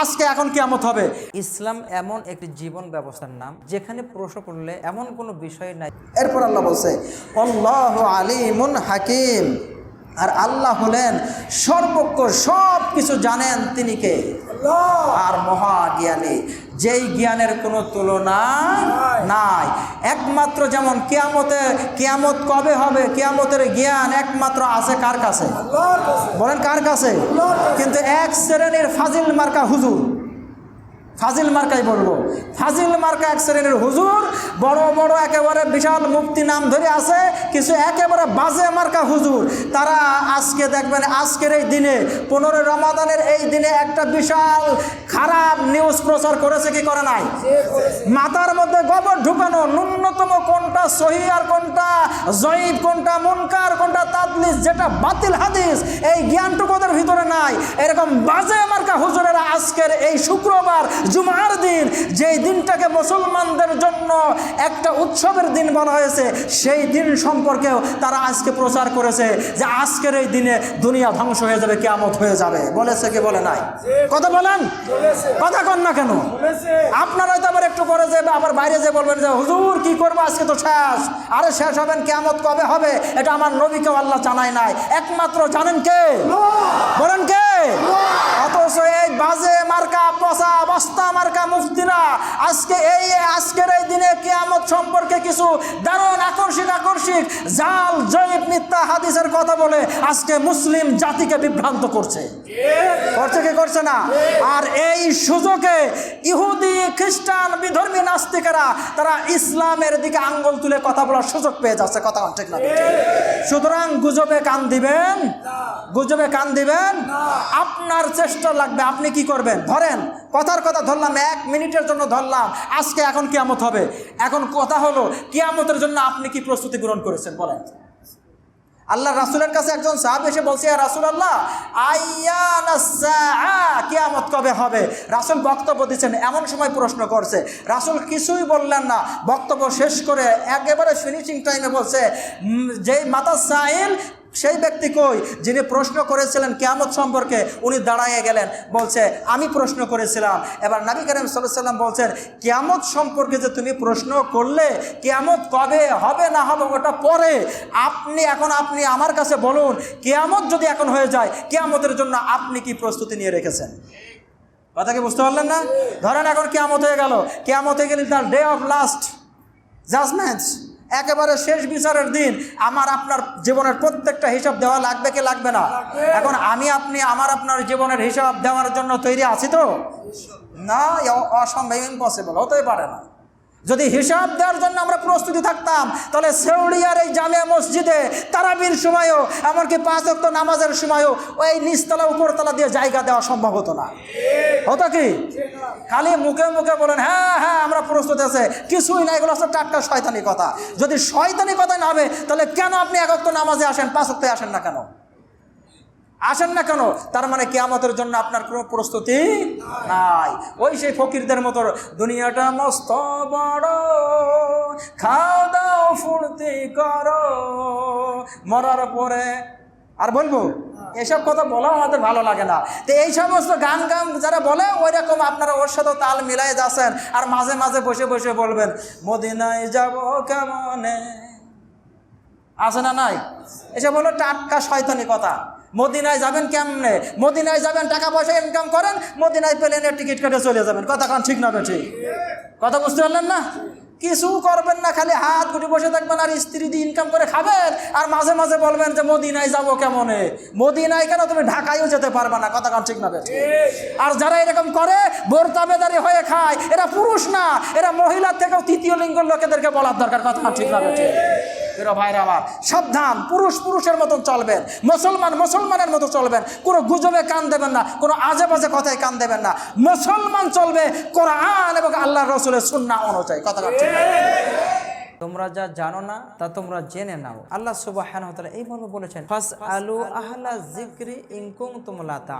আজকে এখন কেমন হবে। ইসলাম এমন একটি জীবন ব্যবস্থার নাম যেখানে প্রশ্ন করলে এমন কোনো বিষয় নাই। এরপর আল্লাহ বলছে অল্লাহ আলিমুন হাকিম। আর আল্লাহ হলেন সর্বক্ষ সব কিছু জানেন তিনি কে? আর মহা জ্ঞানী যেই জ্ঞানের কোনো তুলনা নাই। একমাত্র যেমন কেয়ামতে কেয়ামত কবে হবে কেয়ামতের জ্ঞান একমাত্র আছে কার কাছে? বলেন কার কাছে। কিন্তু এক শ্রেণির ফাজিল মার্কা হুজুর। ফাজিল মার্কাই বলব ফাজিল মার্কা এক শ্রেণির হুজুর, বড় বড় একেবারে বিশাল মুক্তি নাম ধরে আছে, কিছু একেবারে বাজে মার্কা হুজুর। তারা আজকে দেখবেন, আজকের এই দিনে পনেরো রমাদানের এই দিনে একটা বিশাল খারাপ নিউজ প্রচার করেছে, কি করে নাই? মাথার মধ্যে গোবর ঢুকানো, ন্যূনতম কোনটা সহি আর কোনটা জয়ীব, কোনটা মুনকার, কোনটা তাদলিস, যেটা বাতিল হাদিস, এই জ্ঞানটুকু ওদের ভিতরে নাই। এরকম বাজে মার্কা হুজুরেরা আজকের এই শুক্রবার জুমার দিন যেই দিনটাকে মুসলমানদের জন্য একটা উৎসবের দিন বলা হয়েছে সেই দিন সম্পর্কেও তারা আজকে প্রচার করেছে যে আজকের এই দিনে দুনিয়া ধ্বংস হয়ে যাবে কেয়ামত হয়ে যাবে। বলেছে কি বলে নাই? কথা বলেন? কথা কন না কেন? আপনারা তো আবার একটু করে যে আবার বাইরে যে বলবেন যে হুজুর কি করব? আজকে তো শেষ। আরে শেষ হবেন কেয়ামত কবে হবে? এটা আমার নবীকেও আল্লাহ জানায় নাই। একমাত্র জানেন কে? বলেন কে? কেয়ামত সম্পর্কে কিছু দারুণ আকর্ষিক আকর্ষিক জাল জয়ীব মিথ্যা হাদিসের কথা বলে আজকে মুসলিম জাতিকে বিভ্রান্ত করছে। করছে কি করছে না? আর এই সুযোগে ইহুদি, খ্রিস্টান, বিধর্মী নাস্তিকেরা তারা ইসলামের দিকে আঙ্গুল তুলে কথা বলার সুযোগ পেয়ে যাচ্ছে। কথা ঠিক না সুতরাং গুজবে কান দিবেন, গুজবে কান দিবেন। আপনার চেষ্টা লাগবে, আপনি কি করবেন? ধরেন, কথার কথা ধরলাম, এক মিনিটের জন্য ধরলাম, আজকে এখন কিয়ামত হবে। এখন কথা হলো, কিয়ামতের জন্য আপনি কি প্রস্তুতি গ্রহণ করেছেন? বলেন। আল্লাহ রাসুলের কাছে একজন সাহাব এসে বলছে রাসুল আল্লাহ কিয়ামত কবে হবে? রাসুল বক্তব্য দিচ্ছেন, এমন সময় প্রশ্ন করছে। রাসুল কিছুই বললেন না, বক্তব্য শেষ করে একেবারে ফিনিশিং টাইমে বলছে যেই মাতা সাইল সেই ব্যক্তি কই যিনি প্রশ্ন করেছিলেন কেয়ামত সম্পর্কে? উনি দাঁড়াইয়ে গেলেন, বলছে, আমি প্রশ্ন করেছিলাম। এবার নবী করিম সাল্লাম বলছেন, কেয়ামত সম্পর্কে যে তুমি প্রশ্ন করলে, কেয়ামত কবে হবে না হবে ওটা পরে। আপনি এখন, আপনি আমার কাছে বলুন, কেয়ামত যদি এখন হয়ে যায়, কেয়ামতের জন্য আপনি কি প্রস্তুতি নিয়ে রেখেছেন? কথা কি বুঝতে পারলেন না? ধরেন এখন কেয়ামত হয়ে গেল। কেয়ামত হয়ে গেলে তার ডে অফ লাস্ট জাজমেন্টস একেবারে শেষ বিচারের দিন আমার আপনার জীবনের প্রত্যেকটা হিসাব দেওয়া লাগবে কি লাগবে না? এখন আমি আপনি, আমার আপনার জীবনের হিসাব দেওয়ার জন্য তৈরি আছি তো? না অসম্ভব ইম্পসিবল হতেই পারে না। যদি হিসাব দেওয়ার জন্য আমরা প্রস্তুতি থাকতাম, তাহলে সেউড়িয়ার এই জামিয়া মসজিদে তারাবির সময়ও, এমনকি পাঁচ অক্ত নামাজের সময়ও ওই নিচতলা উপরতলা দিয়ে জায়গা দেওয়া সম্ভব হতো না। হতো কি? খালি মুখে মুখে বলেন হ্যাঁ হ্যাঁ আমরা প্রস্তুত আছে। কিছুই না, এগুলো হচ্ছে টাটকা শয়তানি কথা। যদি শয়তানি কথা না হবে, তাহলে কেন আপনি এক অক্ত নামাজে আসেন, পাঁচ অক্তে আসেন না কেন? আসেন না কেন? তার মানে কেয়ামতের জন্য আপনার কোনো প্রস্তুতি নাই। ওই সেই ফকিরদের মতো দুনিয়াটা মস্ত বড়। খাও দাও, ফুর্তি করো। মরার পরে আর বলব, এসব কথা বলা আমাদের ভালো লাগে না। তো এই সমস্ত গান গান যারা বলে ওই রকম আপনারা ওর সাথে তাল মিলাই যাচ্ছেন আর মাঝে মাঝে বসে বসে বলবেন, মদিনায় যাব কেমনে? আছে না নাই? এসব হলো টাটকা শয়তানি কথা। মদিনায় যাবেন কেমনে? মদিনায় যাবেন টাকা পয়সা ইনকাম করেন, মদিনায় প্লেনের টিকিট কেটে চলে যাবেন। কথা কান ঠিক না ঠিক কথা বুঝতে পারলেন না? কিছু করবেন না, খালি হাত গুটি বসে থাকবেন আর স্ত্রী দিয়ে ইনকাম করে খাবেন, আর মাঝে মাঝে বলবেন যে, মদিনায় যাব কেমনে? মদিনায় কেন তুমি ঢাকায়ও যেতে পারবে না? কথা কান ঠিক না আর যারা এরকম করে, বোরতাবেদারি হয়ে খায়, এরা পুরুষ না, এরা মহিলার থেকেও তৃতীয় লিঙ্গের লোকেদেরকে বলার দরকার। কথা ঠিক না প্রিয় ভাইরা আমার। সাবধান, পুরুষ পুরুষের মতন চলবেন। মুসলমান মুসলমানের মতো চলবেন। কোনো গুজবে কান দেবেন না, কোনো আজে বাজে কথায় কান দেবেন না। মুসলমান চলবে কোরআন এবং আল্লাহ রসুলের সুন্না অনুযায়ী। কথা? তোমরা যা জানো না, তা তোমরা জেনে নাও। আল্লাহ সুবাহ এই বলেছেন জিক্রি ইনকুম তা